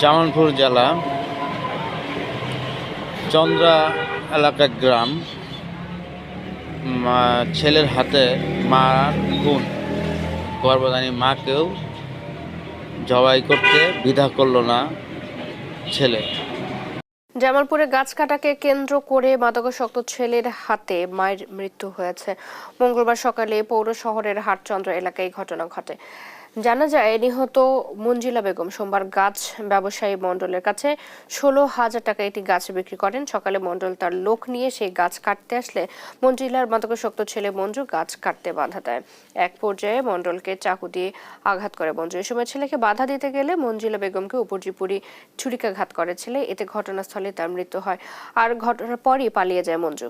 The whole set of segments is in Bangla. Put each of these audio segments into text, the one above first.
জামালপুর জেলা, চন্দ্রা এলাকা গ্রাম ছেলের হাতে মা খুন গর্ভধানী মাকেও জবাই করতে বিধা করল না ছেলে। জামালপুরে গাছ কাটাকে কেন্দ্র করে মাদকাসক্ত ছেলের হাতে মায়ের মৃত্যু হয়েছে। মঙ্গলবার সকালে পৌর শহরের হাটচন্দ্র এলাকায় ঘটনা ঘটে। জানা যায় নিহত মঞ্জিলা বেগম সোমবার গাছ ব্যবসায়ী মণ্ডলের কাছে ষোলো হাজার টাকা একটি গাছ বিক্রি করেন। সকালে মণ্ডল তার লোক নিয়ে সেই গাছ কাটতে আসলে মঞ্জিলার মাদকাসক্ত ছেলে মঞ্জু গাছ কাটতে বাধা দেয়। এক পর্যায়ে মণ্ডলকে চাকু দিয়ে আঘাত করে মঞ্জু। এ সময় ছেলেকে বাধা দিতে গেলে মঞ্জিলা বেগমকে উপর্যুপুরি ছুরিকাঘাত করে ছেলে। এতে ঘটনাস্থলে তার মৃত্যু হয়। আর ঘটনার পরই পালিয়ে যায় মঞ্জু।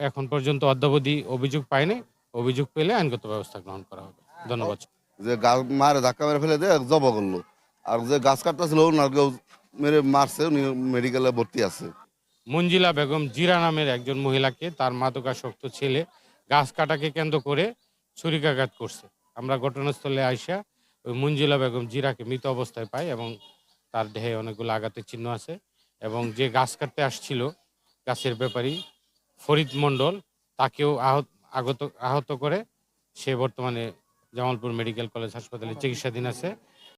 এখন পর্যন্ত অদ্যাবধি অভিযোগ পায়নি। অভিযোগ পেলে আইনগত ব্যবস্থা গ্রহণ করা হবে। ধন্যবাদ। যে গাছ মারে ধাক্কা মেরে ফেলে দিয়ে জব করল। আর যে গাছ কাটতেছিল ওনাকেও মেরে মারছে উনি মেডিকেলে ভর্তি আছে। মঞ্জিলা বেগম জিরা নামের একজন মহিলাকে তার মাদকাসক্ত ছেলে গাছ কাটাকে কেন্দ্র করে ছুরিকাঘাত করছে। আমরা ঘটনাস্থলে আইসা ওই মঞ্জিলা বেগম জিরাকে মৃত অবস্থায় পাই এবং তার দেহে অনেকগুলো আঘাতের চিহ্ন আছে। এবং যে গাছ কাটতে আসছিল গাছের ব্যাপারী ফরিদ মণ্ডল তাকেও আহত, আগত, আহত করে সে বর্তমানে জামালপুর মেডিকেল কলেজ হাসপাতালে চিকিৎসাধীন আছে।